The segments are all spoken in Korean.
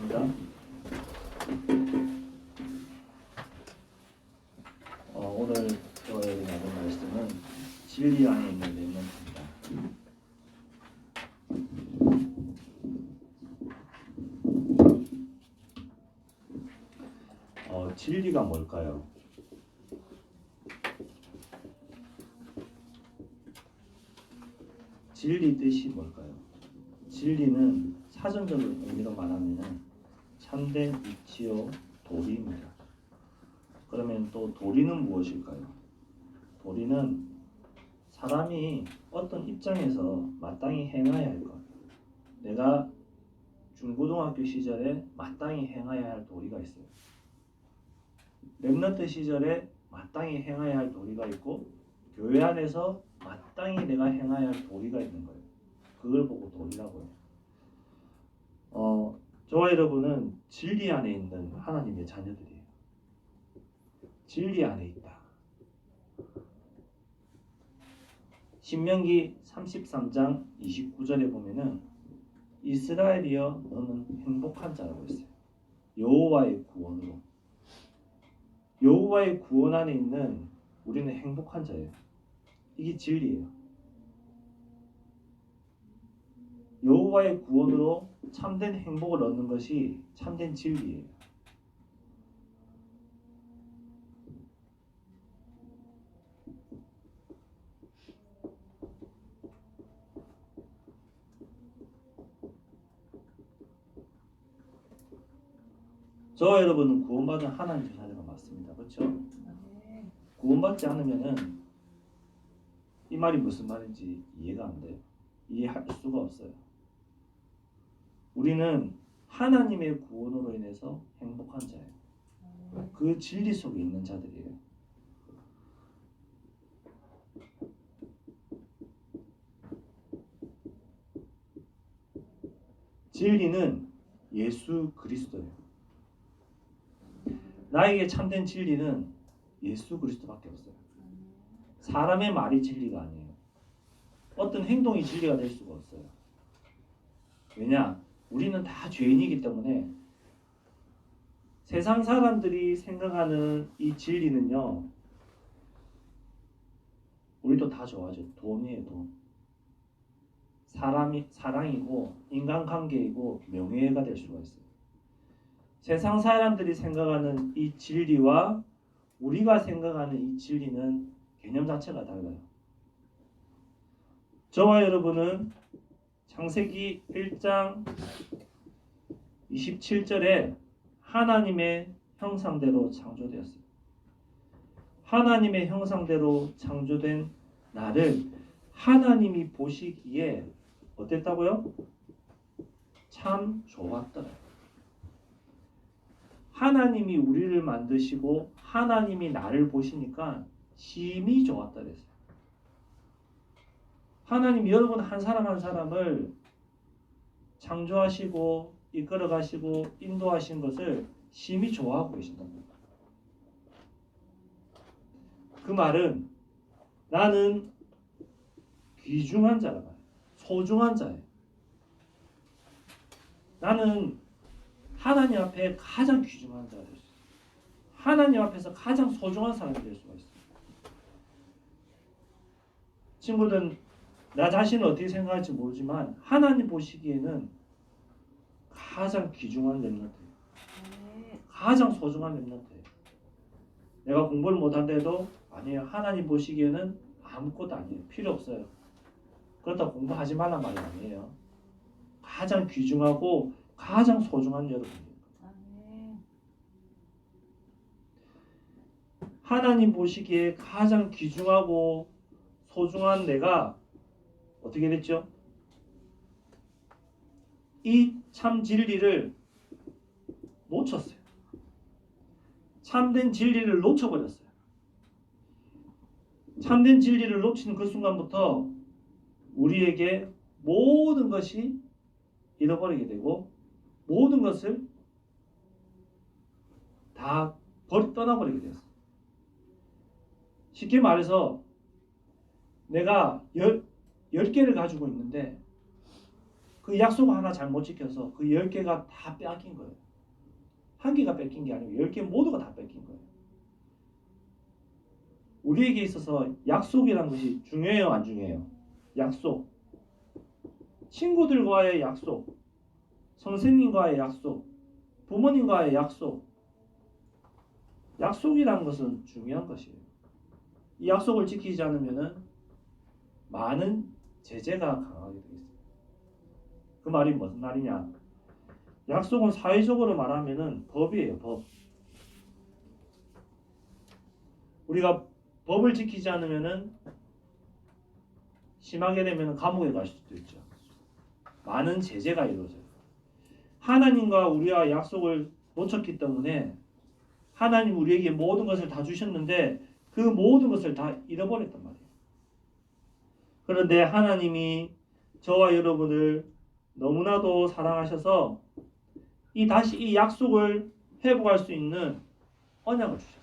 하겠습니다. 어, 오늘 저에게 나눈 말씀은 진리 안에 있는 렘넌트입니다. 어, 진리가 뭘까요? 진리 뜻이 뭘까요? 진리는 사전적인 의미로 말하면 참된 이치요 도리입니다. 그러면 또 도리는 무엇일까요? 도리는 사람이 어떤 입장에서 마땅히 행해야 할 것. 내가 중고등학교 시절에 마땅히 행해야 할 도리가 있어요. 랩런트 시절에 마땅히 행해야 할 도리가 있고 교회 안에서 마땅히 내가 행해야 할 도리가 있는 거예요. 그걸 보고 도리라고 해요. 어, 저와 여러분은 진리 안에 있는 하나님의 자녀들이에요. 진리 안에 있다. 신명기 33장 29절에 보면은 이스라엘이여 너는 행복한 자라고 했어요. 여호와의 구원으로. 여호와의 구원 안에 있는 우리는 행복한 자예요. 이게 진리예요. 여호와의 구원으로 참된 행복을 얻는 것이 참된 진리예요. 저와 여러분은 구원받은 하나님의 자녀가 맞습니다. 그렇죠? 구원받지 않으면은 이 말이 무슨 말인지 이해가 안 돼요. 이해할 수가 없어요. 우리는 하나님의 구원으로 인해서 행복한 자예요. 그 진리 속에 있는 자들이에요. 진리는 예수 그리스도예요. 나에게 참된 진리는 예수 그리스도밖에 없어요. 사람의 말이 진리가 아니에요. 어떤 행동이 진리가 될 수가 없어요. 왜냐? 우리는 다 죄인이기 때문에 세상 사람들이 생각하는 이 진리는요. 우리도 다 좋아하죠. 돈이에요, 돈. 사람이 사랑이고 인간관계이고 명예가 될 수가 있어요. 세상 사람들이 생각하는 이 진리와 우리가 생각하는 이 진리는 개념 자체가 달라요. 저와 여러분은 창세기 1장 27절에 하나님의 형상대로 창조되었어요. 하나님의 형상대로 창조된 나를 하나님이 보시기에 어땠다고요? 참 좋았더라. 하나님이 우리를 만드시고 하나님이 나를 보시니까 심히 좋았다 그랬어요. 하나님이 여러분 한 사람 한 사람을 창조하시고 이끌어 가시고 인도하신 것을 심히 좋아하고 계신다는 겁니다. 그 말은 나는 귀중한 자라. 소중한 자예요. 나는 하나님 앞에 가장 귀중한 자가 될 수 있어요. 하나님 앞에서 가장 소중한 사람이 될 수가 있어요. 친구들 나 자신을 어떻게 생각할지 모르지만 하나님 보시기에는 가장 귀중한 렘넌트예요. 가장 소중한 렘넌트예요. 내가 공부를 못한데도 아니에요. 하나님 보시기에는 아무것도 아니에요. 필요 없어요. 그렇다고 공부하지 말란 말이 아니에요. 가장 귀중하고 가장 소중한 여러분이에요. 하나님 보시기에 가장 귀중하고 소중한 내가 어떻게 됐죠? 이 참 진리를 놓쳤어요. 참된 진리를 놓쳐버렸어요. 참된 진리를 놓치는 그 순간부터 우리에게 모든 것이 잃어버리게 되고 모든 것을 다 버리 떠나버리게 되었어요. 쉽게 말해서 내가 열, 열 개를 가지고 있는데 그그 약속 하나 잘못 지켜서 그열 개가 다 뺏긴 거예요. 한 개가 뺏긴 게 아니고 열개 모두가 다 뺏긴 거예요. 우리에게 있어서 약속이란 것이 중요해요, 안 중요해요? 약속. 친구들과의 약속, 선생님과의 약속, 부모님과의 약속. 약속이라는 것은 중요한 것이에요. 이 약속을 지키지 않으면은 많은 제재가 강하게 되겠습니다. 그 말이 무슨 말이냐? 약속은 사회적으로 말하면은 법이에요, 법. 우리가 법을 지키지 않으면은 심하게 되면은 감옥에 갈 수도 있죠. 많은 제재가 이루어져요. 하나님과 우리와 약속을 놓쳤기 때문에 하나님 우리에게 모든 것을 다 주셨는데 그 모든 것을 다 잃어버렸단 말이에요. 그런데 하나님이 저와 여러분을 너무나도 사랑하셔서 이 다시 이 약속을 회복할 수 있는 언약을 주셨어요.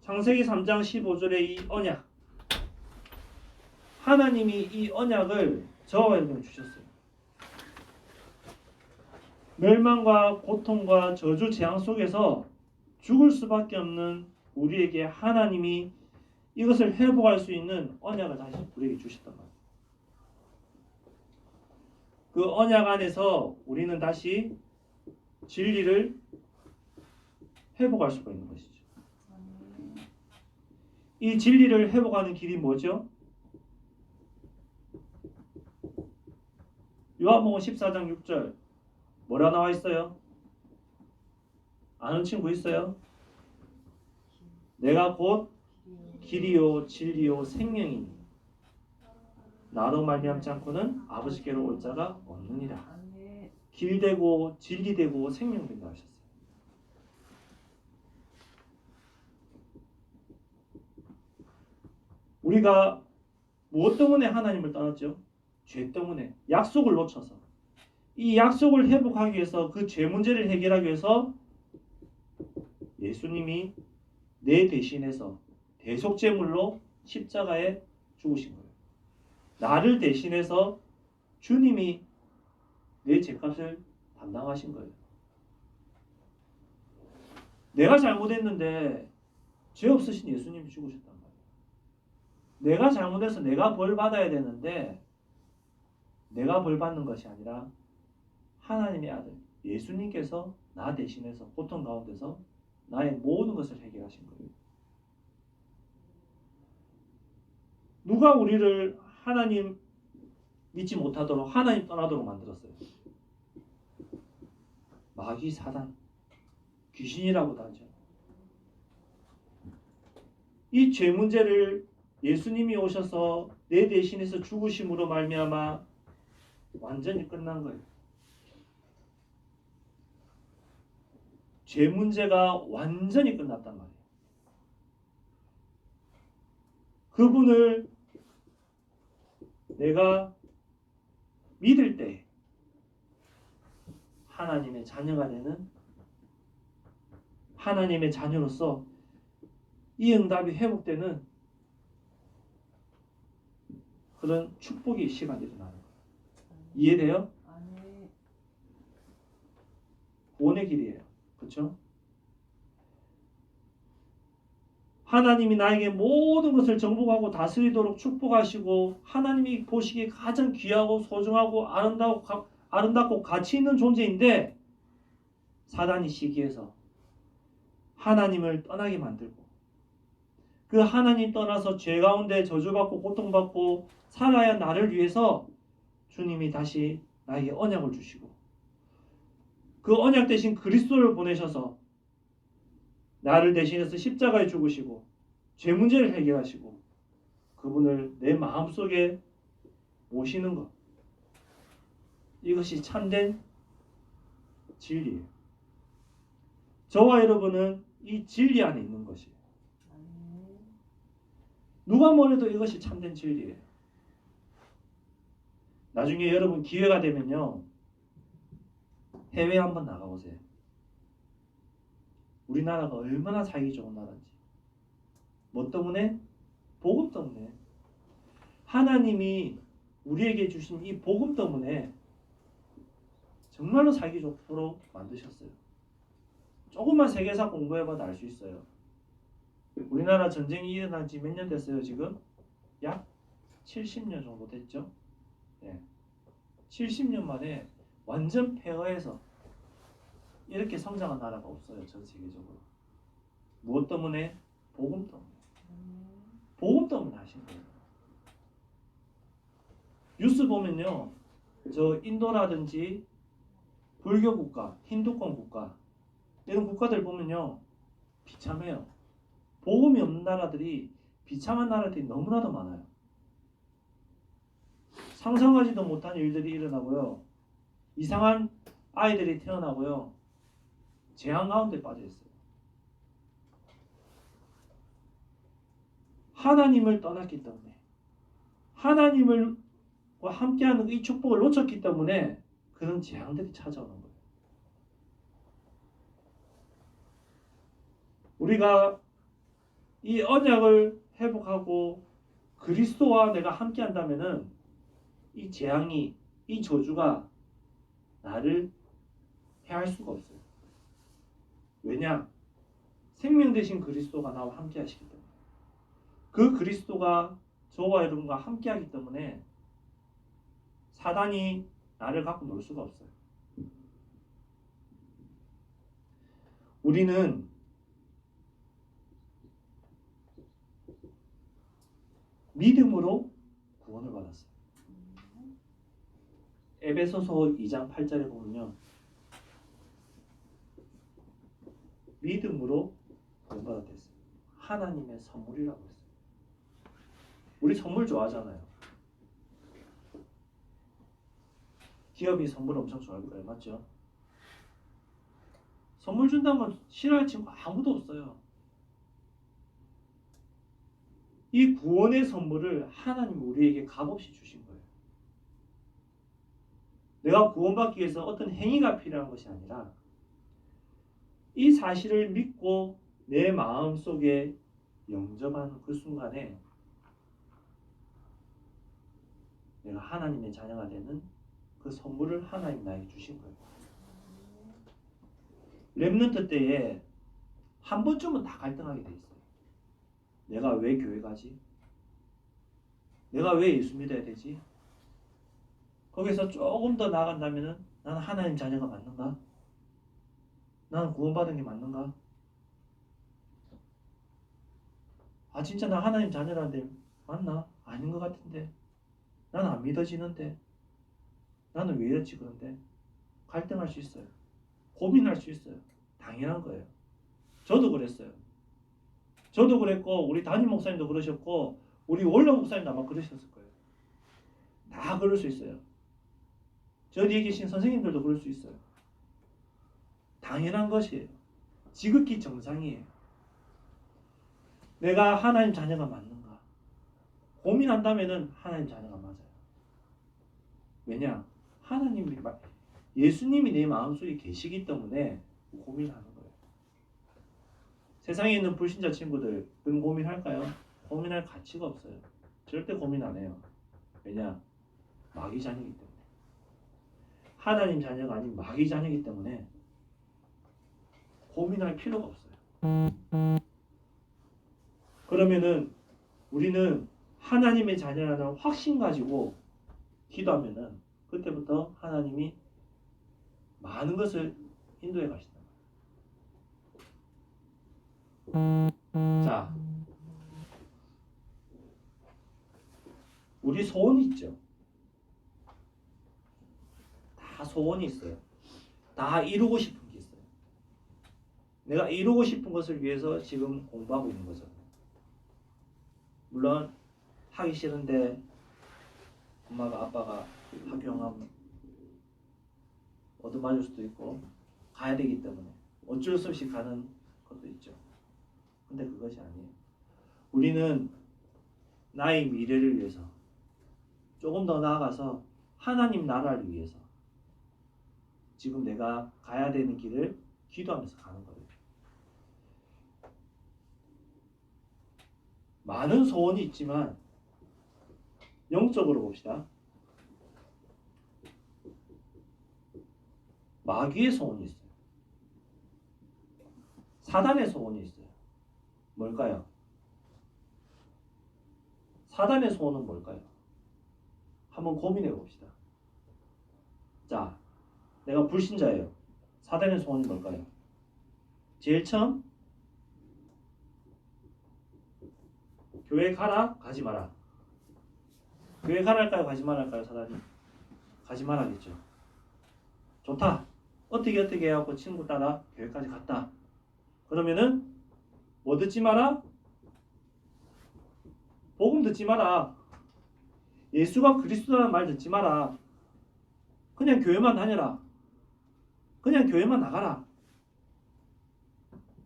창세기 3장 15절의 이 언약. 하나님이 이 언약을 저와 여러분 주셨어요. 멸망과 고통과 저주 재앙 속에서 죽을 수밖에 없는 우리에게 하나님이 이것을 회복할 수 있는 언약을 다시 우리에게 주셨단 말이에요. 그 언약 안에서 우리는 다시 진리를 회복할 수가 있는 것이죠. 이 진리를 회복하는 길이 뭐죠? 요한복음 14장 6절 뭐라 나와 있어요? 아는 친구 있어요? 내가 곧 길이요 진리요 생명이니 나로 말미암지 않고는 아버지께로 올 자가 없느니라. 길되고 진리되고 생명된다 하셨어요. 우리가 무엇 때문에 하나님을 떠났죠? 죄 때문에 약속을 놓쳐서 이 약속을 회복하기 위해서 그 죄 문제를 해결하기 위해서 예수님이 내 대신해서 대속제물로 십자가에 죽으신 거예요. 나를 대신해서 주님이 내 죄값을 담당하신 거예요. 내가 잘못했는데 죄 없으신 예수님이 죽으셨단 말이에요. 내가 잘못해서 내가 벌 받아야 되는데 내가 벌 받는 것이 아니라 하나님의 아들 예수님께서 나 대신해서 고통 가운데서 나의 모든 것을 해결하신 거예요. 누가 우리를 하나님 믿지 못하도록 하나님 떠나도록 만들었어요. 마귀 사단 귀신이라고도 하죠. 이 죄 문제를 예수님이 오셔서 내 대신해서 죽으심으로 말미암아 완전히 끝난 거예요. 죄 문제가 완전히 끝났단 말이에요. 그분을 내가 믿을 때 하나님의 자녀가 되는 하나님의 자녀로서 이 응답이 회복되는 그런 축복의 시간이 일어나는 거예요. 이해돼요? 구원의 길이에요. 그렇죠? 하나님이 나에게 모든 것을 정복하고 다스리도록 축복하시고 하나님이 보시기에 가장 귀하고 소중하고 아름다고 가- 아름답고 가치 있는 존재인데 사단이 시기해서 하나님을 떠나게 만들고 그 하나님 떠나서 죄 가운데 저주받고 고통받고 살아야 나를 위해서 주님이 다시 나에게 언약을 주시고 그 언약 대신 그리스도를 보내셔서 나를 대신해서 십자가에 죽으시고 죄 문제를 해결하시고 그분을 내 마음속에 모시는 것 이것이 참된 진리예요. 저와 여러분은 이 진리 안에 있는 것이에요. 누가 뭐래도 이것이 참된 진리예요. 나중에 여러분 기회가 되면요. 해외 한번 나가보세요. 우리나라가 얼마나 살기 좋은 나라인지. 뭐 때문에? 복음 때문에. 하나님이 우리에게 주신 이 복음 때문에 정말로 살기 좋도록 만드셨어요. 조금만 세계사 공부해봐도 알 수 있어요. 우리나라 전쟁이 일어난 지 몇 년 됐어요, 지금? 약 70년 정도 됐죠? 예. 70년 만에 완전 폐허해서 이렇게 성장한 나라가 없어요, 전 세계적으로. 무엇 때문에? 복음 때문에. 복음 때문에 하신 거예요. 뉴스 보면요, 저 인도라든지 불교 국가, 힌두권 국가 이런 국가들 보면요 비참해요. 복음이 없는 나라들이 비참한 나라들이 너무나도 많아요. 상상하지도 못한 일들이 일어나고요. 이상한 아이들이 태어나고요. 재앙 가운데 빠져 있어요. 하나님을 떠났기 때문에 하나님을 함께하는 이 축복을 놓쳤기 때문에 그런 재앙들이 찾아오는 거예요. 우리가 이 언약을 회복하고 그리스도와 내가 함께한다면은 이 재앙이 이 저주가 나를 해할 수가 없어요. 왜냐? 생명 대신 그리스도가 나와 함께 하시기 때문에 그 그리스도가 저와 여러분과 함께 하기 때문에 사단이 나를 갖고 놀 수가 없어요. 우리는 믿음으로 구원을 받았어요. 에베소서 2장 8절에 보면요. 믿음으로 구원받았댔어요. 하나님의 선물이라고 했어요. 우리 선물 좋아하잖아요. 기업이 선물 엄청 좋아할 거예요. 맞죠? 선물 준다면 싫어할 친구 아무도 없어요. 이 구원의 선물을 하나님 우리에게 값없이 주신 거예요. 내가 구원받기 위해서 어떤 행위가 필요한 것이 아니라 이 사실을 믿고 내 마음 속에 영접하는 그 순간에 내가 하나님의 자녀가 되는 그 선물을 하나님 나에게 주신 거예요. 렘넌트 때에 한 번쯤은 다 갈등하게 돼 있어요. 내가 왜 교회 가지? 내가 왜 예수 믿어야 되지? 거기서 조금 더 나아간다면은 나는 하나님 자녀가 맞는가? 나는 구원받은 게 맞는가? 아 진짜 나 하나님 자녀라는데 맞나? 아닌 것 같은데 나는 안 믿어지는데 나는 왜 이렇지 그런데 갈등할 수 있어요. 고민할 수 있어요. 당연한 거예요. 저도 그랬어요. 저도 그랬고 우리 담임 목사님도 그러셨고 우리 원로 목사님도 아마 그러셨을 거예요. 다 그럴 수 있어요. 저 뒤에 계신 선생님들도 그럴 수 있어요. 당연한 것이에요. 지극히 정상이에요. 내가 하나님 자녀가 맞는가? 고민한다면은 하나님 자녀가 맞아요. 왜냐? 하나님이 예수님이 내 마음속에 계시기 때문에 고민하는 거예요. 세상에 있는 불신자 친구들 그런 고민할까요? 고민할 가치가 없어요. 절대 고민 안 해요. 왜냐? 마귀 자녀이기 때문에. 하나님 자녀가 아닌 마귀 자녀이기 때문에 고민할 필요가 없어요. 그러면은 우리는 하나님의 자녀라는 확신 가지고 기도하면은 그때부터 하나님이 많은 것을 인도해 가신다. 자, 우리 소원이 있죠. 다 소원이 있어요. 다 이루고 있어요. 내가 이루고 싶은 것을 위해서 지금 공부하고 있는 거죠. 물론 하기 싫은데 엄마가 아빠가 학교 가면 얻어맞을 수도 있고 가야 되기 때문에 어쩔 수 없이 가는 것도 있죠. 근데 그것이 아니에요. 우리는 나의 미래를 위해서 조금 더 나아가서 하나님 나라를 위해서 지금 내가 가야 되는 길을 기도하면서 가는 거예요. 많은 소원이 있지만 영적으로 봅시다. 마귀의 소원이 있어요. 사단의 소원이 있어요. 뭘까요? 사단의 소원은 뭘까요? 한번 고민해 봅시다. 자, 내가 불신자예요. 사단의 소원이 뭘까요? 제일 처음 교회 가라 가지 마라. 교회 가라 할까요? 가지 할까요? 사단이 가지 말라겠죠. 좋다. 어떻게 어떻게 해갖고 친구 따라 교회까지 갔다. 그러면은 뭐 듣지 마라? 복음 듣지 마라. 예수가 그리스도라는 말 듣지 마라. 그냥 교회만 다녀라. 그냥 교회만 나가라.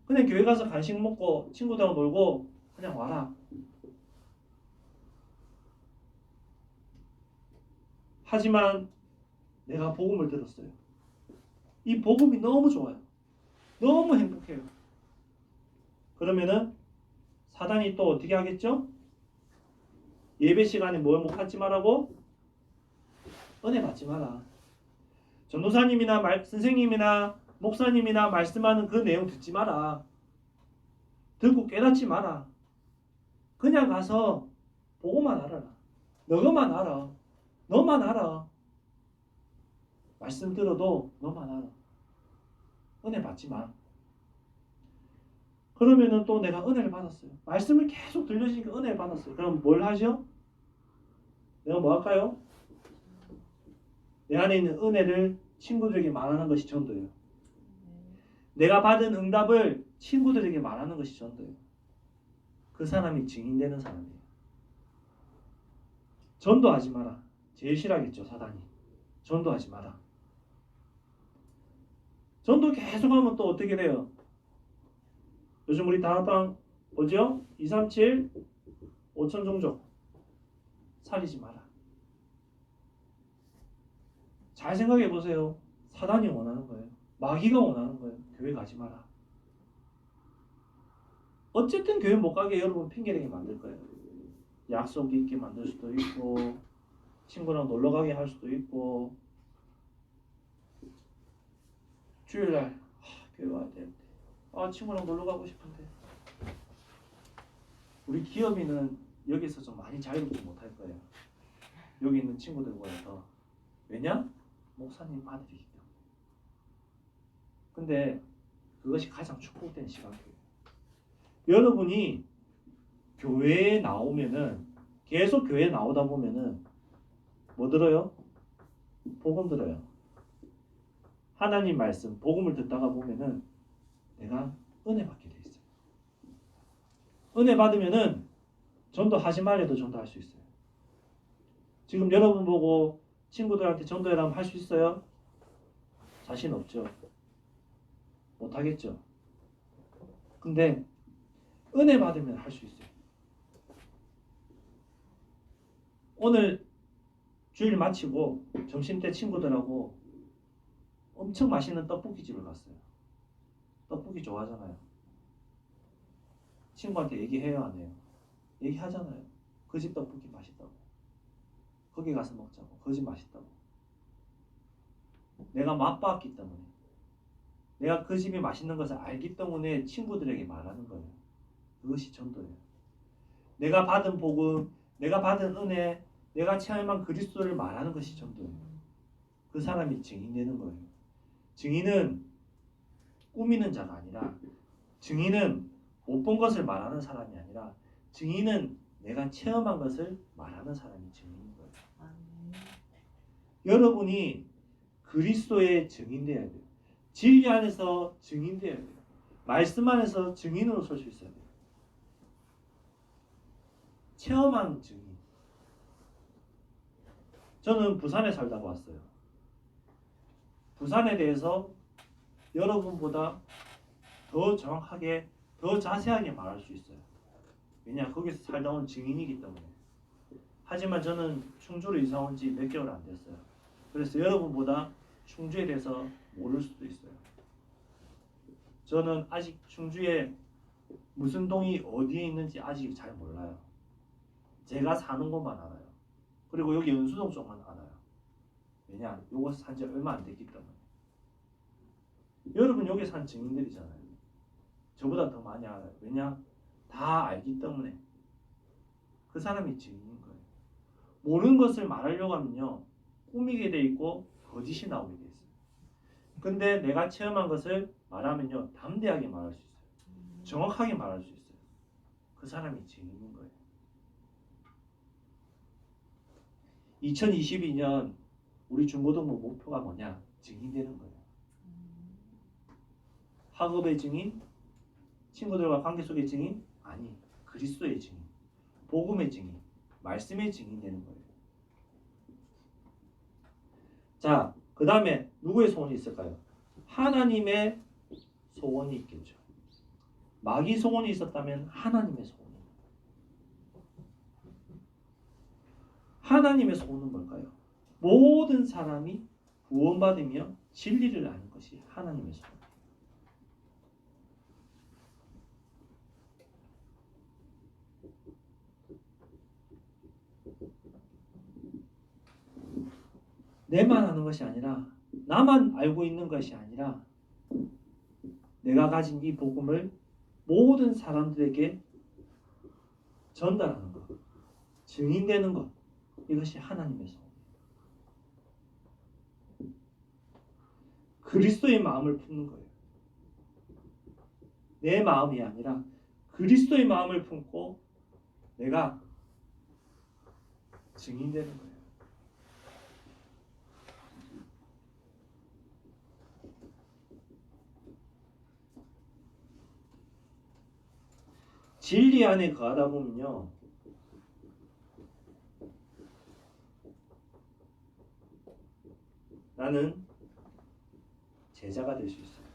그냥 교회 가서 간식 먹고 친구들하고 놀고 그냥 와라. 하지만 내가 복음을 들었어요. 이 복음이 너무 좋아요. 너무 행복해요. 그러면은 사단이 또 어떻게 하겠죠? 예배 시간에 뭘 못하지 말라고? 은혜 받지 마라. 전도사님이나 말, 선생님이나 목사님이나 말씀하는 그 내용 듣지 마라. 듣고 깨닫지 마라. 그냥 가서 보고만 알아라. 너만 알아. 너만 알아. 말씀 들어도 너만 알아. 은혜 받지 마. 그러면은 또 내가 은혜를 받았어요. 말씀을 계속 들려주니까 은혜를 받았어요. 그럼 뭘 하죠? 내가 뭐 할까요? 내 안에 있는 은혜를 친구들에게 말하는 것이 전도예요. 내가 받은 응답을 친구들에게 말하는 것이 전도예요. 그 사람이 증인되는 사람이에요. 전도하지 마라. 제일 싫어하겠죠, 사단이. 전도하지 마라. 전도 계속하면 또 어떻게 돼요? 요즘 우리 다락방 뭐죠? 237 5천 종족 살리지 마라. 잘 생각해 보세요. 사단이 원하는 거예요. 마귀가 원하는 거예요. 교회 가지 마라. 어쨌든 교회 못 가게 여러분 핑계대게 만들 거예요. 약속이 있게 만들 수도 있고 친구랑 놀러 가게 할 수도 있고 주일날 하, 교회 와야 되는데 아 친구랑 놀러 가고 싶은데 우리 기업인은 여기서 좀 많이 자유롭지 못할 거예요. 여기 있는 친구들보다 왜냐? 목사님 아들이기 때문에. 근데 그것이 가장 축복된 시각이에요. 여러분이 교회에 나오면은 계속 교회에 나오다 보면은 뭐 들어요? 복음 들어요. 하나님 말씀, 복음을 듣다가 보면은 내가 은혜 받게 돼 있어요. 은혜 받으면은 전도 하지 말래도 전도할 수 있어요. 지금 여러분 보고 친구들한테 전도해라 면 할 수 있어요? 자신 없죠. 못 하겠죠. 근데 은혜 받으면 할 수 있어요. 오늘 주일 마치고 점심 때 친구들하고 엄청 맛있는 떡볶이 집을 갔어요. 떡볶이 좋아하잖아요. 친구한테 얘기해요, 안 해요? 얘기하잖아요. 그 집 떡볶이 맛있다고. 거기 가서 먹자고. 그 집 맛있다고. 내가 맛봤기 때문에. 내가 그 집이 맛있는 것을 알기 때문에 친구들에게 말하는 거예요. 그것이 전도예요. 내가 받은 복음, 내가 받은 은혜, 내가 체험한 그리스도를 말하는 것이 전도예요. 그 사람이 증인되는 거예요. 증인은 꾸미는 자가 아니라 증인은 못 본 것을 말하는 사람이 아니라 증인은 내가 체험한 것을 말하는 사람이 증인인 거예요. 여러분이 그리스도의 증인되어야 돼요. 진리 안에서 증인되어야 돼요. 말씀 안에서 증인으로 설 수 있어야 돼요. 체험한 증인. 저는 부산에 살다가 왔어요. 부산에 대해서 여러분보다 더 정확하게, 더 자세하게 말할 수 있어요. 왜냐, 거기서 살다 온 증인이기 때문에. 하지만 저는 충주로 이사 온 지 몇 개월 안 됐어요. 그래서 여러분보다 충주에 대해서 모를 수도 있어요. 저는 아직 충주에 무슨 동이 어디에 있는지 아직 잘 몰라요. 제가 사는 곳만 알아요. 그리고 여기 연수동 쪽만 알아요. 왜냐, 요거 산지 얼마 안 됐기 때문에. 여러분 여기 산 증인들이잖아요. 저보다 더 많이 알아요. 왜냐? 다 알기 때문에 그 사람이 증인인 거예요. 모르는 것을 말하려고 하면요 꾸미게 돼 있고 거짓이 나오게 돼 있어요. 근데 내가 체험한 것을 말하면요 담대하게 말할 수 있어요. 정확하게 말할 수 있어요. 그 사람이 증인인 거예요. 2022년 우리 중고등부 목표가 뭐냐? 증인되는 거예요. 학업의 증인, 친구들과 관계 속의 증인, 아니 그리스도의 증인, 복음의 증인, 말씀의 증인 되는 거예요. 자, 그 다음에 누구의 소원이 있을까요? 하나님의 소원이 있겠죠. 마귀 소원이 있었다면 하나님의 소원이. 하나님의 소원은 뭘까요? 모든 사람이 구원받으며 진리를 아는 것이 하나님의 소원. 내만 아는 것이 아니라 나만 알고 있는 것이 아니라 내가 가진 이 복음을 모든 사람들에게 전달하는 것, 증인되는 것 이것이 하나님의 소원. 그리스도의 마음을 품는 거예요. 내 마음이 아니라 그리스도의 마음을 품고 내가 증인되는 거예요. 진리 안에 거하다 보면요. 나는 제자가 될 수 있어요.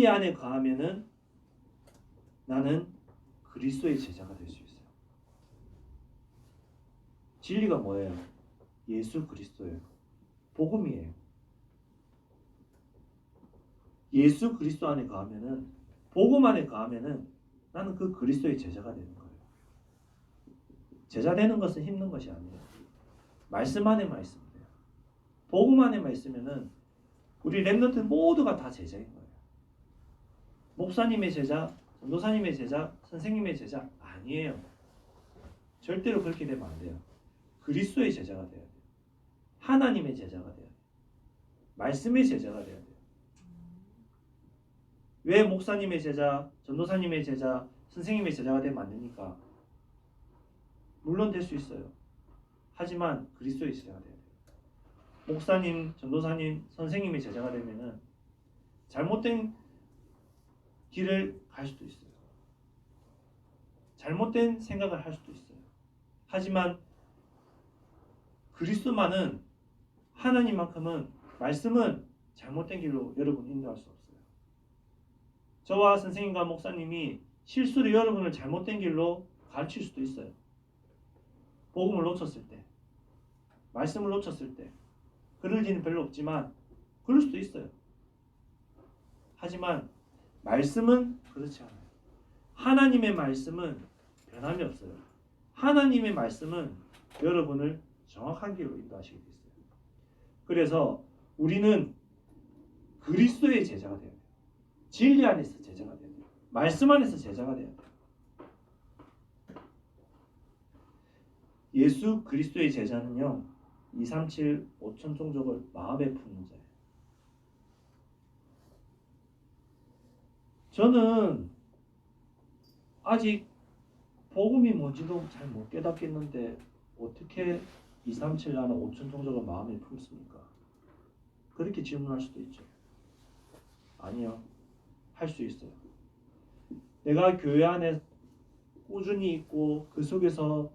진리 안에 거하면은 나는 그리스도의 제자가 될 수 있어요. 진리가 뭐예요? 예수 그리스도예요. 복음이에요. 예수 그리스도 안에 거하면은 복음 안에 거하면은 나는 그 그리스도의 제자가 되는 거예요. 제자 되는 것은 힘든 것이 아니에요. 말씀 안에만 있으면 돼요. 복음 안에만 있으면은 우리 랩런트 모두가 다 제자인 거예요. 목사님의 제자, 전도사님의 제자, 선생님의 제자 아니에요. 절대로 그렇게 되면 안 돼요. 그리스도의 제자가 돼야 돼요. 하나님의 제자가 돼야 돼요. 말씀의 제자가 돼야 돼요. 왜 목사님의 제자, 전도사님의 제자, 선생님의 제자가 되면 안 됩니까? 물론 될 수 있어요. 하지만 그리스도의 제자가 돼야 돼요. 목사님, 전도사님, 선생님의 제자가 되면은 잘못된 길을 갈 수도 있어요. 잘못된 생각을 할 수도 있어요. 하지만 그리스도만은 하나님만큼은 말씀은 잘못된 길로 여러분 인도할 수 없어요. 저와 선생님과 목사님이 실수로 여러분을 잘못된 길로 가르칠 수도 있어요. 복음을 놓쳤을 때, 말씀을 놓쳤을 때, 그럴 일은 별로 없지만 그럴 수도 있어요. 하지만 말씀은 그렇지 않아요. 하나님의 말씀은 변함이 없어요. 하나님의 말씀은 여러분을 길로 인도하시게 돼 있어요. 그래서 우리는 그리스도의 제자가 돼야 돼요. 진리 안에서 제자가 돼야 돼요. 말씀 안에서 제자가 돼야 돼요. 예수 그리스도의 제자는요. 237 5천 종족을 마음에 품는 자예요. 저는 아직 복음이 뭔지도 잘 못 깨닫겠는데 어떻게 237 나는 5천 종족을 마음에 품습니까? 그렇게 질문할 수도 있죠. 아니요. 할 수 있어요. 내가 교회 안에 꾸준히 있고 그 속에서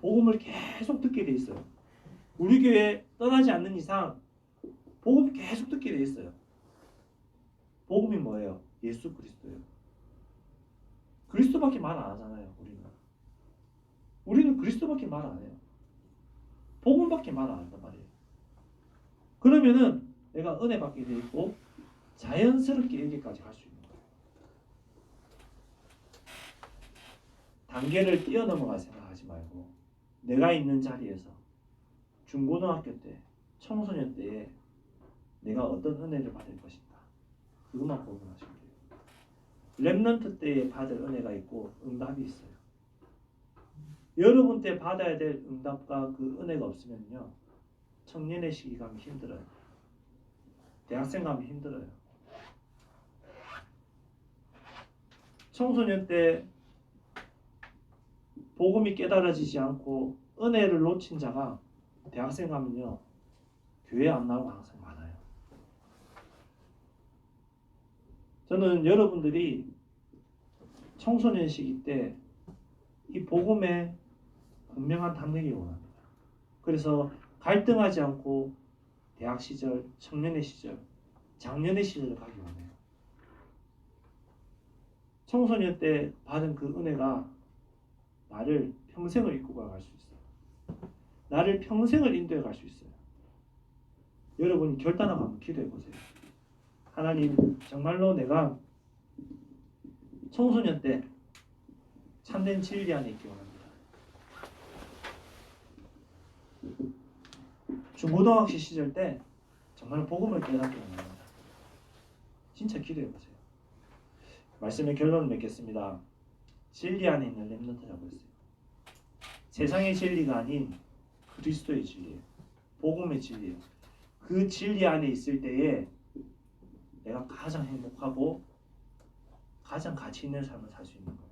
복음을 계속 듣게 돼 있어요. 우리 교회 떠나지 않는 이상 복음 계속 듣게 돼 있어요. 복음이 뭐예요? 예수 그리스도예요. 그리스도밖에 말 안 하잖아요. 우리는 우리는 그리스도밖에 말 안 해요. 복음밖에 말 안 한단 말이에요. 그러면은 내가 은혜 받게 돼 있고 자연스럽게 여기까지 갈 수 있는 거예요. 단계를 뛰어넘어갈 생각하지 말고 내가 있는 자리에서 중고등학교 때, 청소년 때에 내가 어떤 은혜를 받을 것인가 그것만 고민하시면 돼요. 렘넌트 때에 받을 은혜가 있고 응답이 있어요. 여러분 때 받아야 될 응답과 그 은혜가 없으면요 청년의 시기 가면 힘들어요. 대학생 가면 힘들어요. 청소년 때 복음이 깨달아지지 않고 은혜를 놓친 자가 대학생 가면요 교회 안 나오고 항상 많아요. 저는 여러분들이 청소년 시기 때 이 복음에 분명한 담력이 원합니다. 그래서 갈등하지 않고 대학 시절, 청년의 시절, 장년의 시절을 가기 원해요. 청소년 때 받은 그 은혜가 나를 평생을 이끌고 갈 수 있어요. 나를 평생을 인도해 갈 수 있어요. 여러분이 결단하고 한번 기도해 보세요. 하나님, 정말로 내가 청소년 때 참된 진리 안에 있기 원합니다. 중고등학교 시절 때 정말 복음을 깨닫기 원합니다. 진짜 기도해 보세요. 말씀의 결론을 맺겠습니다. 진리 안에 있는 렘넌트라고 했어요. 세상의 진리가 아닌 그리스도의 진리예요. 복음의 진리예요. 그 진리 안에 있을 때에 내가 가장 행복하고 가장 가치 있는 삶을 살 수 있는 거예요.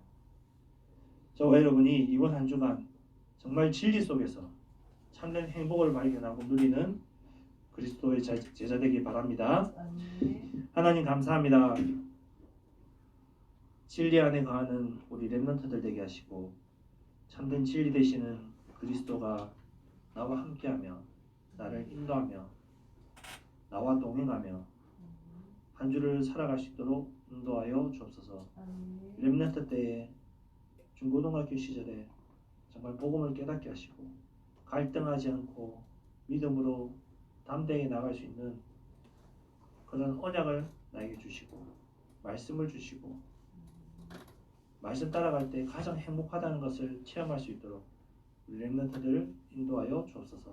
저와 여러분이 이번 한 주간 정말 진리 속에서 참된 행복을 발견하고 누리는 그리스도의 자- 제자 되기 바랍니다. 하나님 감사합니다. 진리 안에 거하는 우리 렘넌트들 되게 하시고 참된 진리 되시는 그리스도가 나와 함께하며 나를 인도하며 나와 동행하며 한 주를 살아갈 수 있도록 인도하여 주옵소서. 렘넌트 때에 중고등학교 시절에 정말 복음을 깨닫게 하시고 갈등하지 않고 믿음으로 담대히 나갈 수 있는 그런 언약을 나에게 주시고 말씀을 주시고 말씀 따라갈 때 가장 행복하다는 것을 체험할 수 있도록 우리 렘넌트들을 인도하여 주옵소서.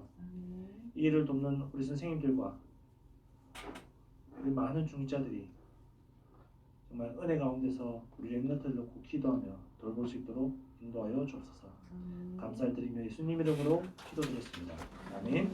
이 일을 돕는 우리 선생님들과 우리 많은 중자들이 정말 은혜 가운데서 우리 렘넌트를 놓고 기도하며 돌볼 수 있도록 인도하여 주옵소서. 아멘. 감사를 드리며 예수님 이름으로 기도드렸습니다. 아멘.